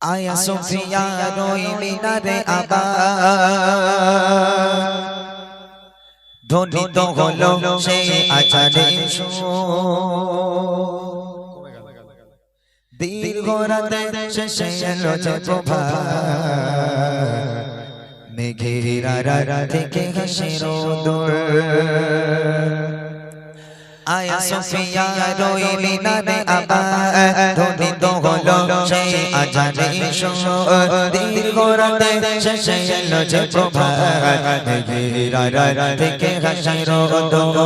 আয়া সুফিয়া রই মিনারে আবার ধ্বনিত হলো সেই আচারে দীর্ঘ রাতে শেষে এলো যে প্রভা মেঘের আড়ার থেকে হাসির দোর আয়া সুফিয়া রই মিনারে আবার হলো সেই আজানে দীর্ঘ রাতে শেষে এলো যে প্রভা মেঘের আড়ার থেকে হাসির দোর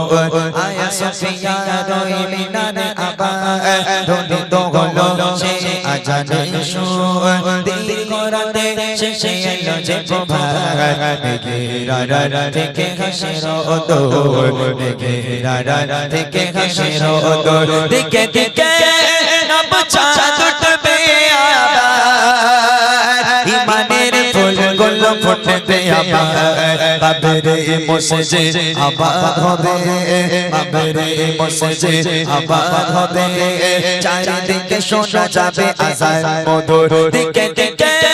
আয়া সুফিয়া রই মিনারে আবার গুলো আবার বাবরে মসজে আবার হবে বাবরে মসজে আবার হবে চারিদিকে শোনা যাবে আজান মধুর দিকে দিকে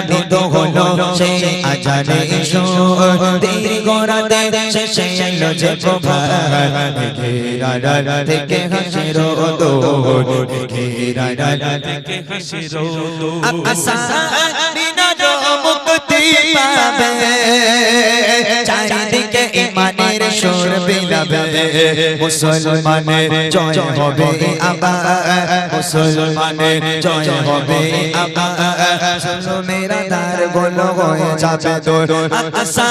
সেই আজানে সুর দীর্ঘ রাতে শেষে এলো যে প্রভা ঘেরা থেকে হাসির দোর হাসির মুসলমানের জয় হবে আবার। মুসলমানের জয় হবে আবার। মেরা দার বলো, হয়ে যাবে তোর আশা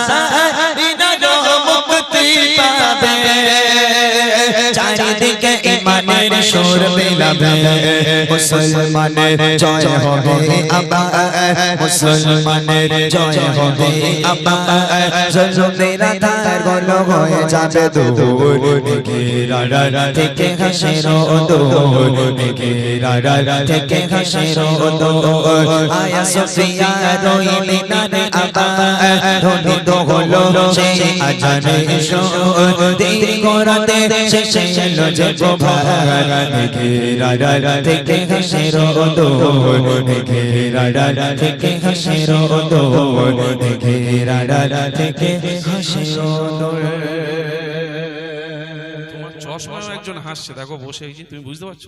বিনার মুক্তি পাবে। চারিদিকে ইমানের সুর বিলাবে মুসলমানের জয় হবে আবার। মুসলমানের জয় হবে আবার। জলমেরা ধার গল হয়ে যাবে দূর। থেকে হাসির দূর। থেকে হাসির দূর। আয়া সুফিয়া রই মিনারে আবার ধ্বনিত হলো সেই আজানে সুর। দীর্ঘ রাতে শেষে থেকে হাসির দূর। থেকে দূর। থেকে হাসির দূর। তোমার একজন হাসছে, দেখো বসে তুমি বুঝতে পারছ?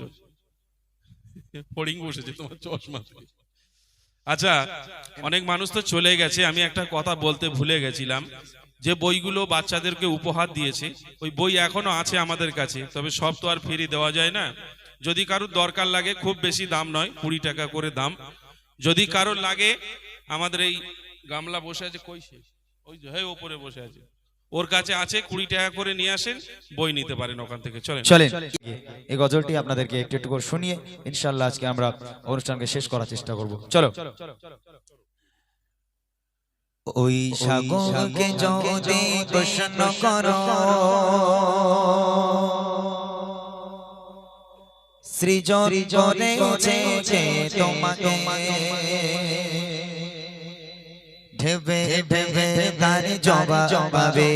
ফড়িং বসেছে তোমার চশমা আচ্ছা অনেক মানুষ তো চলে গেছে, আমি একটা কথা বলতে ভুলে গেছিলাম, যে বইগুলো বাচ্চাদেরকে উপহার দিয়েছে, ওই বই এখনও আছে আমাদের কাছে, তবে সব তো আর ফ্রি দেওয়া যায় না। যদি কারোর দরকার লাগে, খুব বেশি দাম নয়, কুড়ি টাকা করে দাম। যদি কারোর লাগে, আমাদের এই গামলা বসে আছে, কই ওই যে হ্যাঁ ওপরে বসে আছে। ওর কাছে আছে কুড়ি টাকা করে নিয়ে আসেন বই নিতে পারেন ওখান থেকে। চলেন। চলেন। এই গজলটি আপনাদেরকে একটু একটু করে শুনিয়ে ইনশাল্লাহ আজকে আমরা অনুষ্ঠানকে শেষ করার চেষ্টা করব। চলো। ওই সাগরকে যদি প্রশ্ন করো সৃজন করেছে তোমাকে ঢেবে ঢেবে তার জবা জবাবে।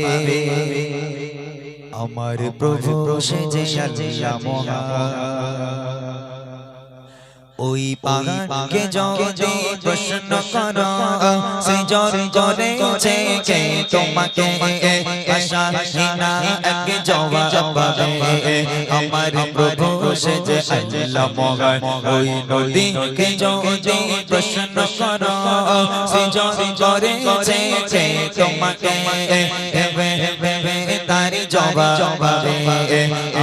আমার প্রভু সেজে সাজে মহান। ওই পাহাড়কে যদি প্রশ্ন করো, সে জ্বর করেছে কে তোমাকে আশা হিনা এক জবাবে আমার প্রভু সেজে আল্লাহ মহান, ওই নদীকে যদি প্রশ্ন করো, সে জ্বর করেছে কে তোমাকে হেবে হেবে তার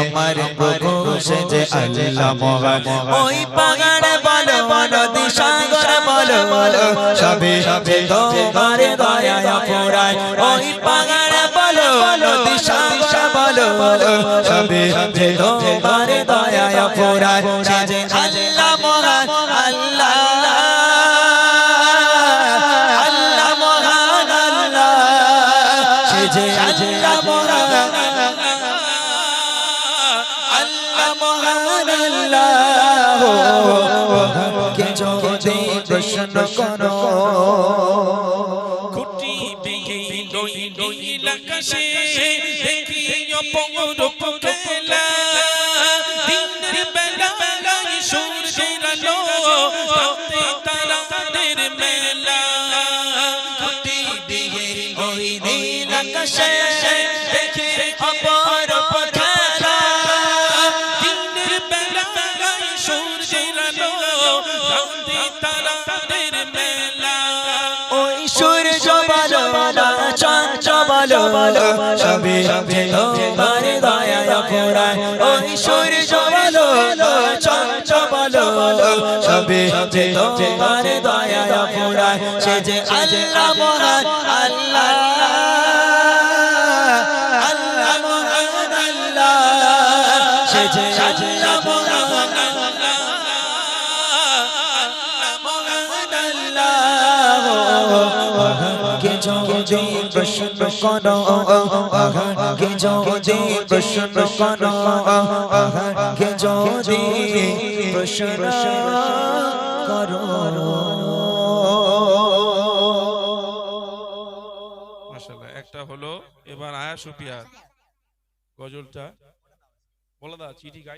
আমার প্রভু সেজে আল্লাহ মহান, ওই পাহাড় নদী সাগর বলো বলো সবে সবে তোমার দয়া পুরায় ওই পাগাড় বলো, নদী সাগর বলো বলো সবে সবে তোমার দয়া পুরায় সাজে আল্লাহ মহান, আল্লাহ আল্লাহ মহান, আল্লাহ, সেজে প্রশ্ন করো। লই নীল আকাশে দেখি অপরূপ খেলা। দিনের বেলা সূর্যের আলো রাতে তারাদের মেলা। খুঁটি বিয়ে ওই নীল আকাশে দেখি অপরূপ খেলা ওই সূর্য দয়া পুরায় ওই সূর্য বলো চন্দ্র বলো। সবে তোমার দয়া পুরায় সে যে আল্লাহ মহান, আল্লাহ। আল্লাহ যদি প্রশ্ন করো কে যদি প্রশ্ন করো কে যদি প্রশ্ন করো। মাশাআল্লাহ, একটা হলো, এবার আয়া সুপিয়া গজলটা। বলো দা চিঠি গাই।